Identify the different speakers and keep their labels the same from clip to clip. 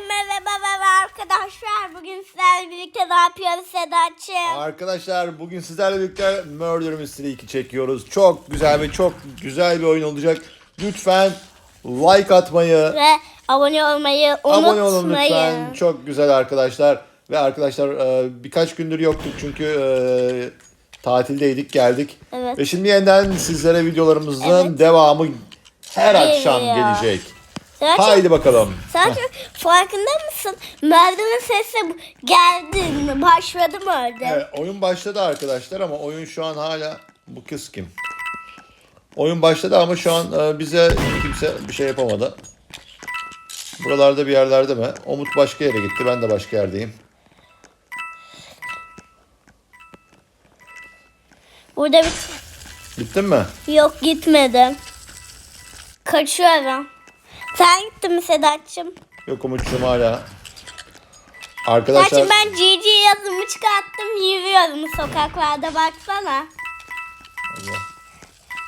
Speaker 1: merhaba arkadaşlar. Bugün sizlerle birlikte ne yapıyoruz Sedat'cığım?
Speaker 2: Arkadaşlar bugün sizlerle birlikte Murder Mystery 2 çekiyoruz. Çok güzel ve çok güzel bir oyun olacak. Lütfen like atmayı,
Speaker 1: Ve abone olmayı unutmayın.
Speaker 2: abone olun lütfen. Çok güzel arkadaşlar. Ve arkadaşlar e, birkaç gündür yoktuk çünkü e, tatildeydik geldik.
Speaker 1: Evet.
Speaker 2: Ve şimdi yeniden sizlere videolarımızın
Speaker 1: Evet.
Speaker 2: devamı her akşam gelecek.
Speaker 1: Sedat'cığım,
Speaker 2: Haydi bakalım.
Speaker 1: Sedat'cığım farkında mısın? Merdiven sesi geldi mi? Başladı mı orada?
Speaker 2: Evet, oyun başladı arkadaşlar ama oyun şu an hala bu kız kim? Oyun başladı ama şu an e, bize kimse bir şey yapamadı. Buralarda bir yerlerde mi? Umut başka yere gitti. Ben de başka yerdeyim.
Speaker 1: Burada bir...
Speaker 2: Gittin mi?
Speaker 1: Yok gitmedim. Kaçıyorum. Sen gittin mi Sedat'cığım?
Speaker 2: Yok Umut'cum hala. Arkadaşlar
Speaker 1: Sedat'cığım ben GG yazımı çıkarttım yürüyorum sokaklarda baksana.
Speaker 2: Allah,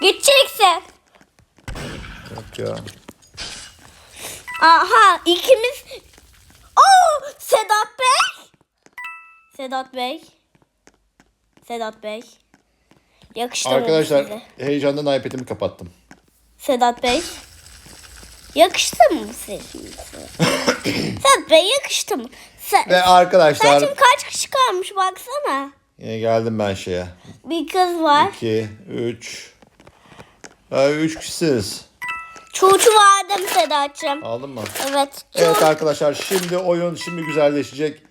Speaker 1: Gideceksin.
Speaker 2: yok ya.
Speaker 1: Aha ikimiz. Oo Sedat Bey. Sedat Bey. Sedat Bey. Yakıştı
Speaker 2: Arkadaşlar heyecandan iPad'imi kapattım.
Speaker 1: Sedat Bey. Yakıştı mı sesimize? Sedat Bey yakıştı mı? Sen,
Speaker 2: Ve arkadaşlar
Speaker 1: Saçım kaç kişi kalmış baksana.
Speaker 2: yine geldim ben şeye.
Speaker 1: Bir kız var.
Speaker 2: 2, 3. 3 kişisiniz.
Speaker 1: Çocuğu vardı mı Sedat'cığım?
Speaker 2: Aldın mı?
Speaker 1: Evet.
Speaker 2: Evet arkadaşlar şimdi oyun şimdi güzelleşecek.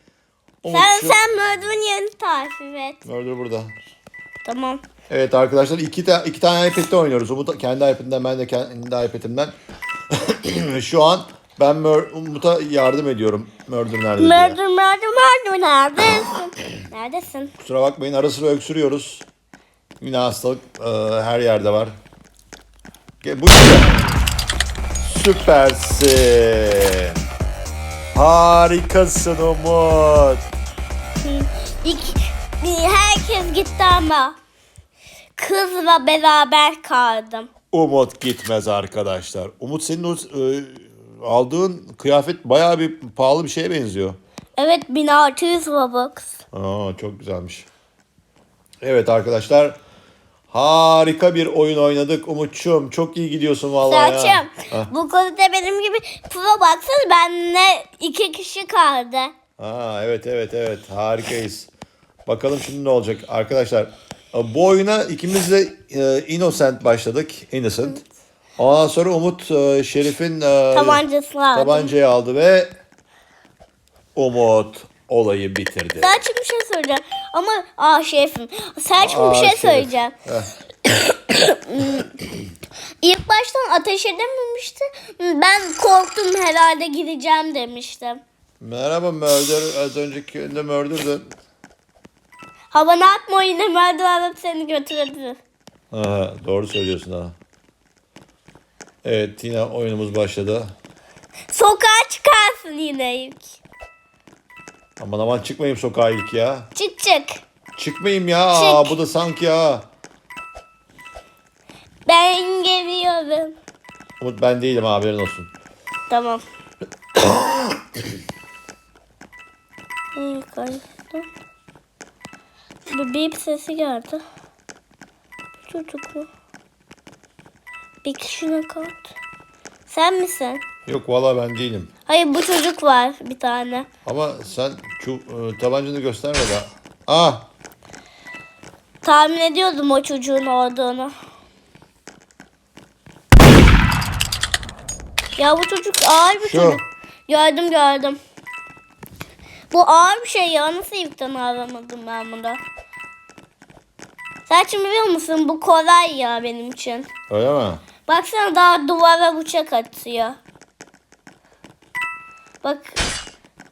Speaker 1: Sen,
Speaker 2: Umut'cum-
Speaker 1: sen merdiven yerini tarif et.
Speaker 2: Murder burada.
Speaker 1: Tamam.
Speaker 2: Evet arkadaşlar iki, ta- iki tane iPad'de oynuyoruz. Umut kendi iPad'inden ben de kendi iPad'imden. Şu an ben Mur- Umut'a yardım ediyorum. Murder nerede diye.
Speaker 1: Murder, murder, murder. Neredesin? Neredesin?
Speaker 2: Kusura bakmayın ara sıra öksürüyoruz. Yine hastalık e, her yerde var. Bu. Süpersin. Harikasın Umut.
Speaker 1: İlk, herkes gitti ama kızla beraber kaldım.
Speaker 2: Umut gitmez arkadaşlar. Umut senin o e, aldığın kıyafet bayağı bir pahalı bir şeye benziyor.
Speaker 1: Evet 1600 Robux.
Speaker 2: Aa, çok güzelmiş. Evet arkadaşlar. Harika bir oyun oynadık Umut'çum. Çok iyi gidiyorsun vallahi ya.
Speaker 1: Saçım
Speaker 2: Ha.
Speaker 1: bu konuda benim gibi pro baksana benle iki kişi kaldı.
Speaker 2: Aa, evet evet evet harikayız. Bakalım şimdi ne olacak arkadaşlar. E, Bu oyuna ikimiz de e, Innocent başladık. Innocent. Ondan sonra Umut e, Şerif'in e,
Speaker 1: Tabancası aldım.
Speaker 2: tabancayı aldı ve Umut olayı bitirdi.
Speaker 1: Saçım bir şey söyleyeceğim. Ama aa şefim. Saçım bir
Speaker 2: Aa,
Speaker 1: şey
Speaker 2: Şerif.
Speaker 1: söyleyeceğim.
Speaker 2: Heh.
Speaker 1: İlk baştan ateş edememişti. Ben korktum herhalde gideceğim demiştim.
Speaker 2: Merhaba Murder. Az önceki önde Murder'dın.
Speaker 1: Havana atma yine merdiven alıp seni götürdü.
Speaker 2: Aha, doğru söylüyorsun ha. Evet yine oyunumuz başladı.
Speaker 1: Sokağa çıkarsın yine ilk.
Speaker 2: Aman aman çıkmayayım sokağa ilk ya.
Speaker 1: Çık çık.
Speaker 2: Çıkmayayım ya.
Speaker 1: Çık.
Speaker 2: bu da sanki ha.
Speaker 1: Ben geliyorum.
Speaker 2: Umut ben değilim ha, haberin olsun.
Speaker 1: Tamam. Bip sesi geldi. Mu? Bir kişinin kart. Sen misin?
Speaker 2: Yok valla ben değilim.
Speaker 1: Hayır bu çocuk var bir tane.
Speaker 2: Ama sen şu e, tabancanı gösterme be. Ah
Speaker 1: Tahmin ediyordum o çocuğun olduğunu. Ya bu çocuk ağır bir
Speaker 2: Şu.
Speaker 1: çocuk. Gördüm gördüm. Bu ağır bir şey ya. Nasıl ilkten aramadım ben bunu? Sen şimdi biliyor musun? Bu kolay ya benim için.
Speaker 2: öyle mi?
Speaker 1: Baksana daha duvara bıçak atıyor. Bak.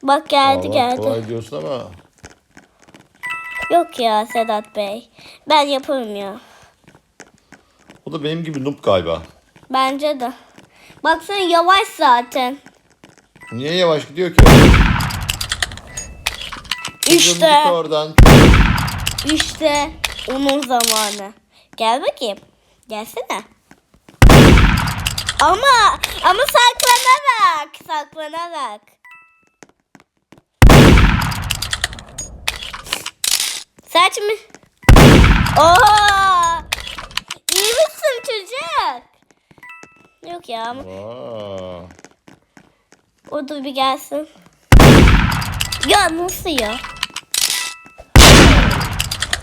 Speaker 1: Bak geldi
Speaker 2: Vallahi
Speaker 1: geldi.
Speaker 2: Kolay diyorsun ama.
Speaker 1: Yok ya Sedat Bey. Ben yaparım ya.
Speaker 2: O da benim gibi noob galiba.
Speaker 1: Bence de. Baksana yavaş zaten.
Speaker 2: Niye yavaş gidiyor ki?
Speaker 1: İşte.
Speaker 2: Oradan.
Speaker 1: İşte onun zamanı. Gel bakayım. Gelsene. Ama ama saklanarak, saklanarak. Saç mı? Oo! İyi misin çocuk? Yok ya ama. O da bir gelsin. Ya nasıl ya?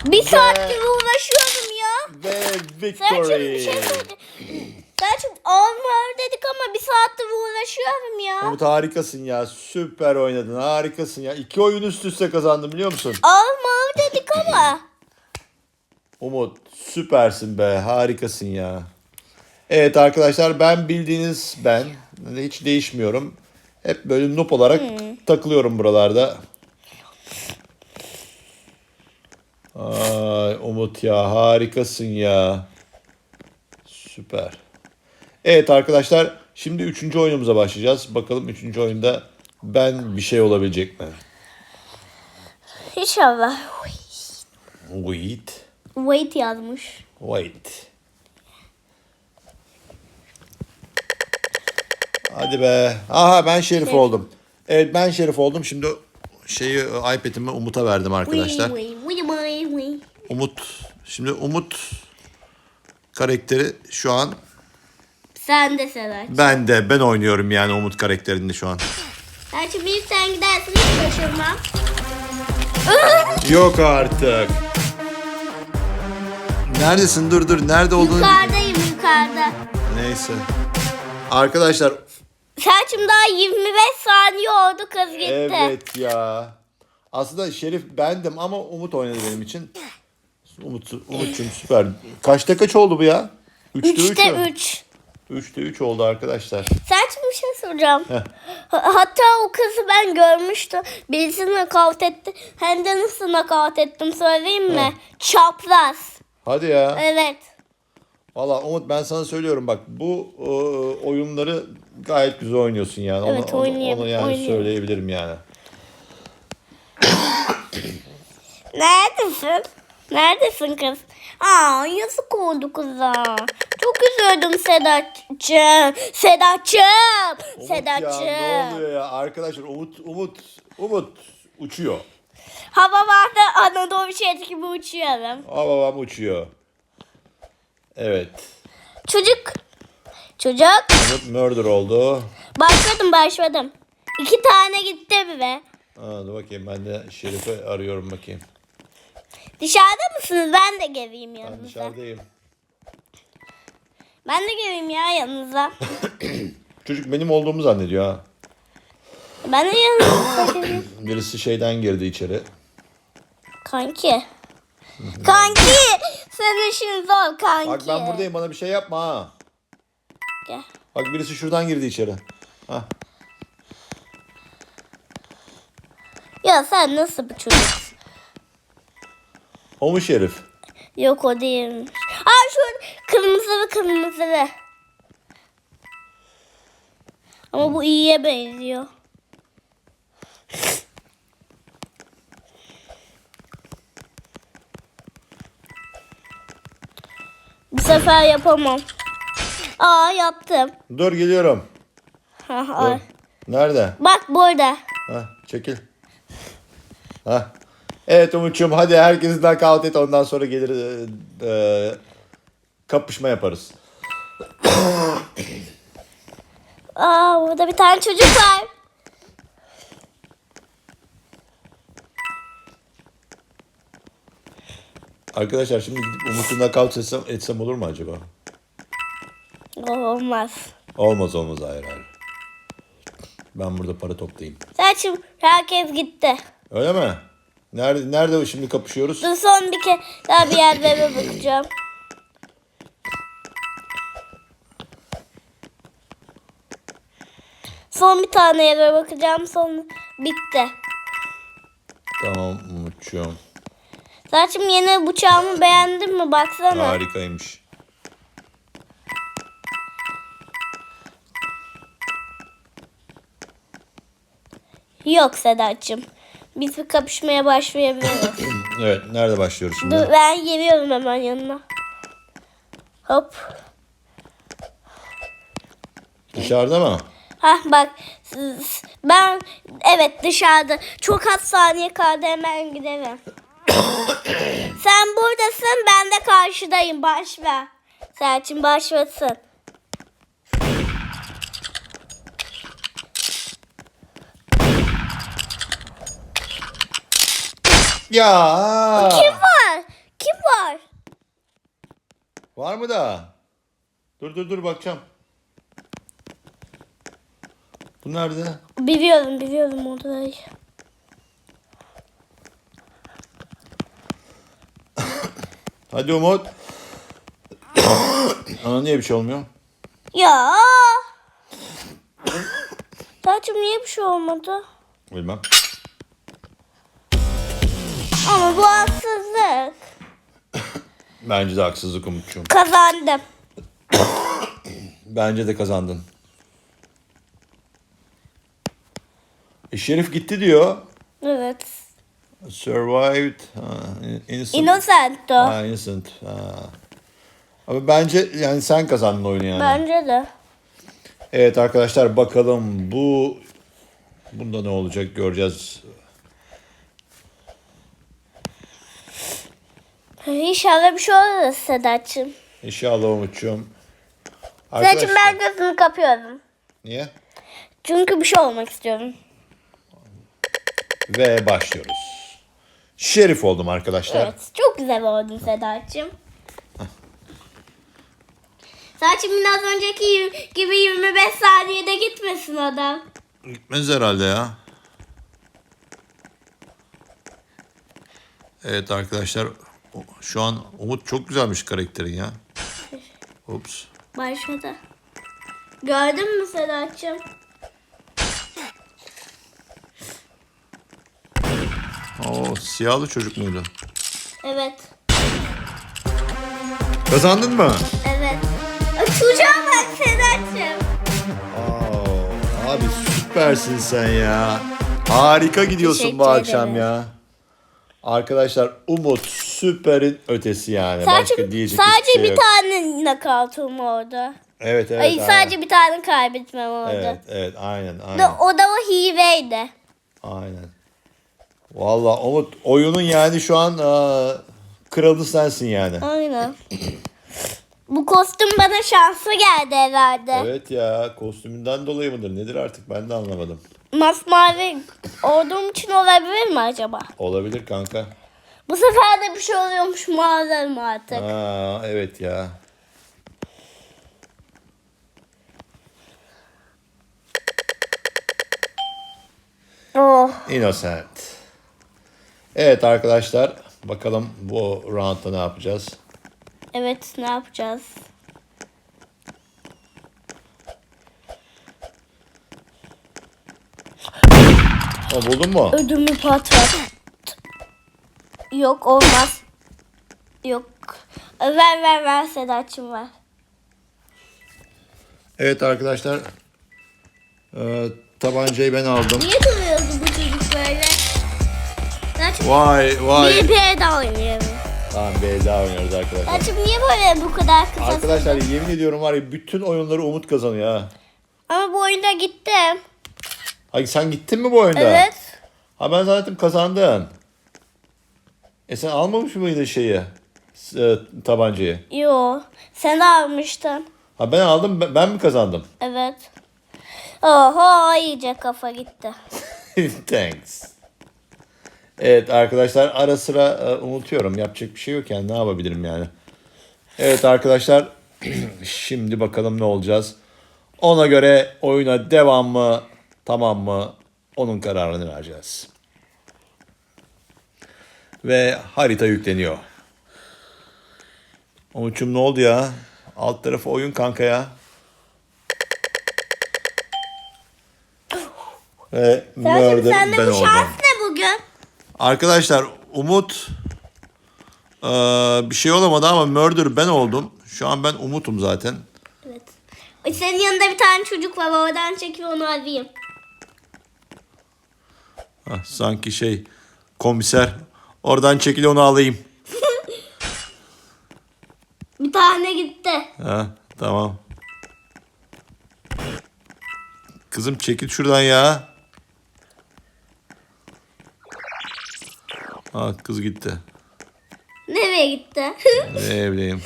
Speaker 1: Bir saattir uğraşıyorum ya.
Speaker 2: Ve
Speaker 1: Selçuk bir
Speaker 2: victory.
Speaker 1: şey söyleyeceğim. Selçuk olmuyor dedik ama bir saattir uğraşıyorum ya.
Speaker 2: Umut harikasın ya. Süper oynadın. Harikasın ya. İki oyun üst üste kazandım biliyor musun?
Speaker 1: Olmuyor dedik ama.
Speaker 2: Umut süpersin be. Harikasın ya. Evet arkadaşlar ben bildiğiniz ben. Hiç değişmiyorum. Hep böyle noob olarak takılıyorum buralarda. Ay Umut ya harikasın ya. Süper. Evet arkadaşlar şimdi üçüncü oyunumuza başlayacağız. Bakalım üçüncü oyunda ben bir şey olabilecek mi?
Speaker 1: İnşallah.
Speaker 2: Wait.
Speaker 1: Wait yazmış.
Speaker 2: Wait. Hadi be. Aha ben şerif
Speaker 1: Şerif.
Speaker 2: oldum. Evet ben şerif oldum. Şimdi şeyi iPad'imi Umut'a verdim arkadaşlar. Umut şimdi Umut karakteri şu an
Speaker 1: Sen de Sedat.
Speaker 2: ben de ben oynuyorum yani Umut karakterinde şu an.
Speaker 1: Selçuk bir sen gidersin hiç şaşırmam.
Speaker 2: Yok artık. Neredesin? Dur dur. Nerede olduğunu...
Speaker 1: Yukarıdayım yukarıda.
Speaker 2: Neyse. Arkadaşlar
Speaker 1: Selçuk daha 25 saniye oldu kız gitti.
Speaker 2: Evet ya. Aslında Şerif bendim ama Umut oynadı benim için. Umut, Umut'cum süper. Kaçta kaç oldu bu ya? 3'te 3
Speaker 1: 3'te
Speaker 2: mü?
Speaker 1: 3.
Speaker 2: 3'te 3 oldu arkadaşlar.
Speaker 1: Selçuk bir şey soracağım.
Speaker 2: Heh.
Speaker 1: Ha- Hatta o kızı ben görmüştüm. Birisi nakavt etti. Hem de nasıl nakavt ettim söyleyeyim mi? Çapraz.
Speaker 2: Hadi ya.
Speaker 1: Evet.
Speaker 2: Valla Umut ben sana söylüyorum bak bu e, oyunları gayet güzel oynuyorsun yani.
Speaker 1: Evet,
Speaker 2: onu-
Speaker 1: oynayayım,
Speaker 2: onu yani
Speaker 1: oynayayım.
Speaker 2: söyleyebilirim yani.
Speaker 1: Neredesin? Neredesin kız? Aa yazık oldu kıza. Çok üzüldüm Sedat'cığım. Sedat'cığım.
Speaker 2: Umut
Speaker 1: Sedat'cığım.
Speaker 2: ya ne oluyor ya? Arkadaşlar Umut Umut Umut uçuyor.
Speaker 1: Hava vardı Anadolu şehri gibi uçuyorum.
Speaker 2: Babam uçuyor. Evet.
Speaker 1: Çocuk. Çocuk.
Speaker 2: Umut murder oldu.
Speaker 1: Başladım başladım. İki tane gitti mi be?
Speaker 2: Aa, dur bakayım ben de Şerif'i arıyorum bakayım.
Speaker 1: Dışarıda mısınız? Ben de geleyim
Speaker 2: Ben
Speaker 1: yanınıza.
Speaker 2: dışarıdayım.
Speaker 1: Ben de geleyim ya yanınıza.
Speaker 2: Çocuk benim olduğumu zannediyor ha.
Speaker 1: ben de yanınıza geleyim.
Speaker 2: Birisi şeyden girdi içeri.
Speaker 1: Kanki. Kanki. Senin işin zor kanki.
Speaker 2: Bak ben buradayım bana bir şey yapma ha.
Speaker 1: Gel.
Speaker 2: Bak birisi şuradan girdi içeri. Hah.
Speaker 1: Ya sen nasıl bir çocuksun?
Speaker 2: O mu Şerif?
Speaker 1: Yok o değilmiş. Aa şu kırmızılı kırmızılı. Ama bu iyiye benziyor. Bu sefer yapamam. Aa yaptım.
Speaker 2: Dur geliyorum.
Speaker 1: Ha,
Speaker 2: Dur. Nerede?
Speaker 1: Bak burada.
Speaker 2: Hah çekil. Hah. Evet Umut'cum hadi herkesi knockout et ondan sonra gelir e, e, kapışma yaparız.
Speaker 1: Aa burada bir tane çocuk var.
Speaker 2: Arkadaşlar şimdi gidip Umut'u knockout etsem, etsem olur mu acaba?
Speaker 1: Olmaz.
Speaker 2: Olmaz olmaz hayır hayır. Ben burada para toplayayım.
Speaker 1: Selçuk herkes gitti.
Speaker 2: Öyle mi? Nerede nerede şimdi kapışıyoruz?
Speaker 1: Dur son bir kere daha bir yerlere bakacağım. Son bir tane yere bakacağım. Son bitti.
Speaker 2: Tamam Umut'cuğum.
Speaker 1: Selçuk yeni bıçağımı beğendin mi? Baksana.
Speaker 2: Harikaymış.
Speaker 1: Yok Sedat'cığım. Biz bir kapışmaya başlayabiliriz.
Speaker 2: Evet nerede başlıyoruz şimdi?
Speaker 1: Dur ben geliyorum hemen yanına. Hop.
Speaker 2: Dışarıda mı?
Speaker 1: Hah bak ben evet dışarıda çok az saniye kaldı hemen gidelim. Sen buradasın ben de karşıdayım başla. Selçuk başlasın.
Speaker 2: Ya.
Speaker 1: Kim var? Kim var?
Speaker 2: Var mı da? Dur dur dur bakacağım. Bu nerede?
Speaker 1: Biliyorum biliyorum odayı.
Speaker 2: Hadi Umut. Ana niye bir şey olmuyor?
Speaker 1: Ya. Selçuk niye bir şey olmadı?
Speaker 2: Bilmem.
Speaker 1: Ama bu haksızlık.
Speaker 2: Bence de haksızlık Umut'cuğum.
Speaker 1: Kazandım.
Speaker 2: Bence de kazandın. E, Şerif gitti diyor.
Speaker 1: Evet.
Speaker 2: Survived. Ha, innocent.
Speaker 1: Innocent o.
Speaker 2: Ha, innocent. Ha. Ama bence yani sen kazandın oyunu yani.
Speaker 1: Bence de.
Speaker 2: Evet arkadaşlar bakalım bu bunda ne olacak göreceğiz.
Speaker 1: İnşallah bir şey olur Sedat'cığım.
Speaker 2: İnşallah Umut'cuğum.
Speaker 1: Sedat'cığım ben gözümü kapıyorum.
Speaker 2: Niye?
Speaker 1: Çünkü bir şey olmak istiyorum.
Speaker 2: Ve başlıyoruz. Şerif oldum arkadaşlar.
Speaker 1: Evet. Çok güzel oldun Sedat'cığım. Sedat'cığım biraz önceki gibi 25 saniyede gitmesin adam.
Speaker 2: Gitmez herhalde ya. Evet arkadaşlar şu an Umut çok güzelmiş karakterin ya. Ups.
Speaker 1: Başladı. Gördün mü Sedat'cığım?
Speaker 2: Oo siyahlı çocuk muydu?
Speaker 1: Evet.
Speaker 2: Kazandın mı?
Speaker 1: Evet. Ay, Çocuğa bak Sedat'cığım.
Speaker 2: Oo, abi süpersin sen ya. Harika gidiyorsun
Speaker 1: Teşekkür
Speaker 2: bu akşam
Speaker 1: ederim.
Speaker 2: ya. Arkadaşlar Umut süperin ötesi yani. Başka
Speaker 1: Sadece,
Speaker 2: diyecek
Speaker 1: sadece
Speaker 2: şey
Speaker 1: bir
Speaker 2: yok.
Speaker 1: tane nakavtum orada.
Speaker 2: Evet evet.
Speaker 1: Ay
Speaker 2: aynen.
Speaker 1: sadece bir tane kaybetmem orada.
Speaker 2: Evet evet aynen
Speaker 1: Da-
Speaker 2: aynen.
Speaker 1: O da o hiveydi.
Speaker 2: Aynen. Valla Umut oyunun yani şu an aa, kralı sensin yani.
Speaker 1: Aynen. Bu kostüm bana şanslı geldi herhalde.
Speaker 2: Evet ya kostümünden dolayı mıdır nedir artık ben de anlamadım.
Speaker 1: Masmavi olduğum için olabilir mi acaba?
Speaker 2: Olabilir kanka.
Speaker 1: Bu sefer de bir şey oluyormuş mağazarım artık.
Speaker 2: Aa, evet ya.
Speaker 1: Oh.
Speaker 2: Innocent. Evet arkadaşlar bakalım bu roundda ne yapacağız.
Speaker 1: Evet ne yapacağız?
Speaker 2: O buldun mu?
Speaker 1: Ödümü patlat. Yok olmaz. Yok. Ver ver ver Sedat'cığım ver.
Speaker 2: Evet arkadaşlar. Ee, tabancayı ben aldım.
Speaker 1: Niye duruyordu bu çocuk böyle? Sedat'cığım
Speaker 2: Vay vay.
Speaker 1: bir daha oynayalım.
Speaker 2: Tamam Beyza oynuyoruz arkadaşlar.
Speaker 1: Sedat'cığım niye böyle bu kadar kısa?
Speaker 2: Arkadaşlar yemin ediyorum var ya bütün oyunları Umut kazanıyor ha.
Speaker 1: Ama bu oyunda gittim.
Speaker 2: Ay sen gittin mi bu oyunda?
Speaker 1: Evet.
Speaker 2: Ha ben zannettim kazandın. E sen almamış mıydın şeyi? E, tabancayı.
Speaker 1: Yo. Sen almıştın.
Speaker 2: Ha ben aldım ben, ben mi kazandım?
Speaker 1: Evet. Oho iyice kafa gitti.
Speaker 2: Thanks. Evet arkadaşlar ara sıra e, unutuyorum. Yapacak bir şey yok yani ne yapabilirim yani. Evet arkadaşlar şimdi bakalım ne olacağız. Ona göre oyuna devam mı tamam mı onun kararını vereceğiz. Ve harita yükleniyor. Umut'cum ne oldu ya? Alt tarafı oyun kanka ya. Ve murder ben
Speaker 1: bu
Speaker 2: oldum.
Speaker 1: şans ne bugün?
Speaker 2: Arkadaşlar Umut eee, bir şey olamadı ama murder ben oldum. Şu an ben Umut'um zaten.
Speaker 1: Evet. Senin yanında bir tane çocuk var. Oradan çekip onu alayım.
Speaker 2: Hah, sanki şey komiser. Oradan çekil onu alayım.
Speaker 1: Bir tane gitti.
Speaker 2: Ha, tamam. Kızım çekil şuradan ya. Aa, kız gitti.
Speaker 1: Nereye gitti?
Speaker 2: Ve evliyim.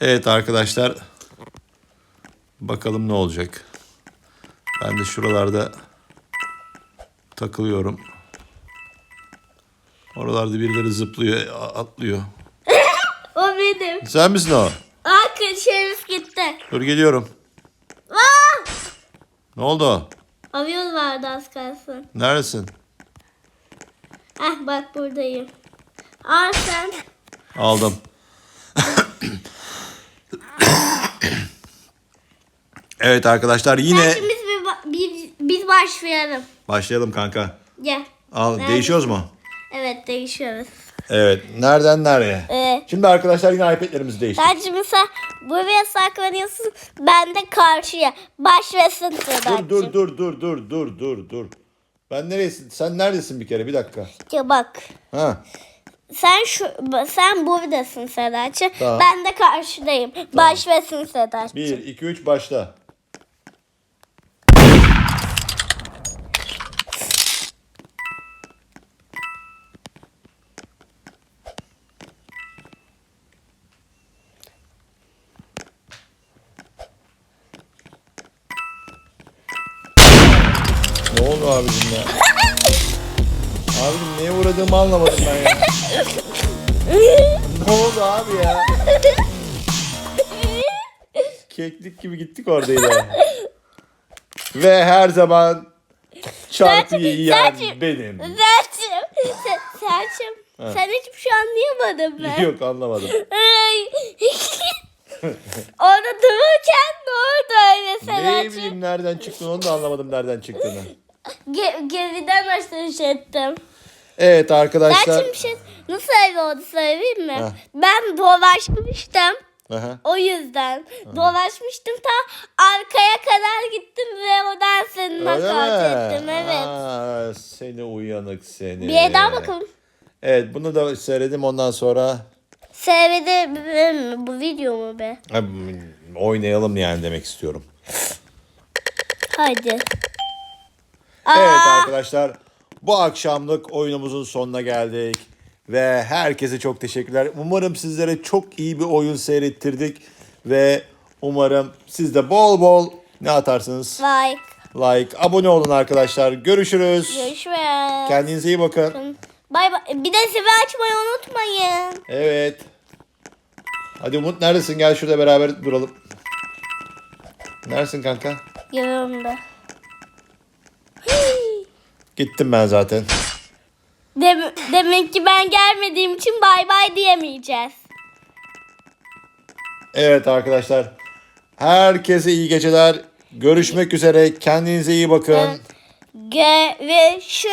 Speaker 2: Evet arkadaşlar. Bakalım ne olacak. Ben de şuralarda takılıyorum. Oralarda birileri zıplıyor, a- atlıyor.
Speaker 1: o benim.
Speaker 2: Sen misin o?
Speaker 1: Aa şerif gitti.
Speaker 2: Dur geliyorum.
Speaker 1: Aa!
Speaker 2: Ne oldu?
Speaker 1: Aviyon vardı az kalsın.
Speaker 2: Neredesin?
Speaker 1: Heh bak buradayım. Al sen.
Speaker 2: Aldım. evet arkadaşlar yine
Speaker 1: Sen şimdi biz, başlayalım.
Speaker 2: başlayalım kanka.
Speaker 1: Gel.
Speaker 2: Al
Speaker 1: Nerede?
Speaker 2: değişiyoruz mu?
Speaker 1: Evet değişiyoruz.
Speaker 2: Evet. Nereden nereye?
Speaker 1: Ee,
Speaker 2: Şimdi arkadaşlar yine iPad'lerimizi değiştirdik.
Speaker 1: sen şimdi sen buraya saklanıyorsun. Ben de karşıya. Başlasın
Speaker 2: Dur dur dur dur dur dur dur dur. Ben neresin? Sen neredesin bir kere? Bir dakika.
Speaker 1: Ya bak.
Speaker 2: Ha.
Speaker 1: Sen şu sen buradasın Sedatçı.
Speaker 2: Tamam.
Speaker 1: Ben de karşıdayım. Başlasın Sedatçı.
Speaker 2: 1 2 3 başla. Uğradığımı anlamadım ben ya. Ne oldu abi ya? Keklik gibi gittik orada yine. Ve her zaman çarpıyı
Speaker 1: Selçuk,
Speaker 2: yiyen
Speaker 1: Selçuk.
Speaker 2: benim.
Speaker 1: Selçuk. Se- Selçuk. Sen hiçbir şey anlayamadın ben.
Speaker 2: Yok anlamadım.
Speaker 1: Ay. Orada dururken ne oldu öyle
Speaker 2: Ne
Speaker 1: Sedatçı?
Speaker 2: bileyim nereden çıktığını onu da anlamadım nereden çıktığını.
Speaker 1: Ge- geriden ateş ettim.
Speaker 2: Evet arkadaşlar.
Speaker 1: Selçuk bir şey nasıl öyle oldu söyleyeyim mi?
Speaker 2: Ha.
Speaker 1: Ben dolaşmıştım.
Speaker 2: Aha.
Speaker 1: O yüzden dolaşmıştım ta arkaya kadar gittim ve oradan seni
Speaker 2: Öyle
Speaker 1: nakavt ettim. Evet.
Speaker 2: Aa, seni uyanık seni.
Speaker 1: Bir daha bakalım.
Speaker 2: Evet bunu da seyredim ondan sonra
Speaker 1: Seyredebilir mi? Bu video mu be?
Speaker 2: ha, oynayalım yani demek istiyorum.
Speaker 1: Haydi.
Speaker 2: Evet
Speaker 1: Aa,
Speaker 2: arkadaşlar bu akşamlık oyunumuzun sonuna geldik. Ve herkese çok teşekkürler. Umarım sizlere çok iyi bir oyun seyrettirdik. Ve umarım siz de bol bol ne atarsınız?
Speaker 1: like.
Speaker 2: Like, abone olun arkadaşlar. Görüşürüz.
Speaker 1: Görüşürüz.
Speaker 2: Kendinize iyi bakın.
Speaker 1: Bay bay. Bir de sizi açmayı unutmayın.
Speaker 2: Evet. Hadi Umut neredesin? Gel şurada beraber duralım. Neredesin kanka?
Speaker 1: Yanımda.
Speaker 2: Gittim ben zaten.
Speaker 1: Dem- demek ki ben gelmediğim için bay bay diyemeyeceğiz.
Speaker 2: Evet arkadaşlar. Herkese iyi geceler. Görüşmek üzere. Kendinize iyi bakın.
Speaker 1: Görüşürüz.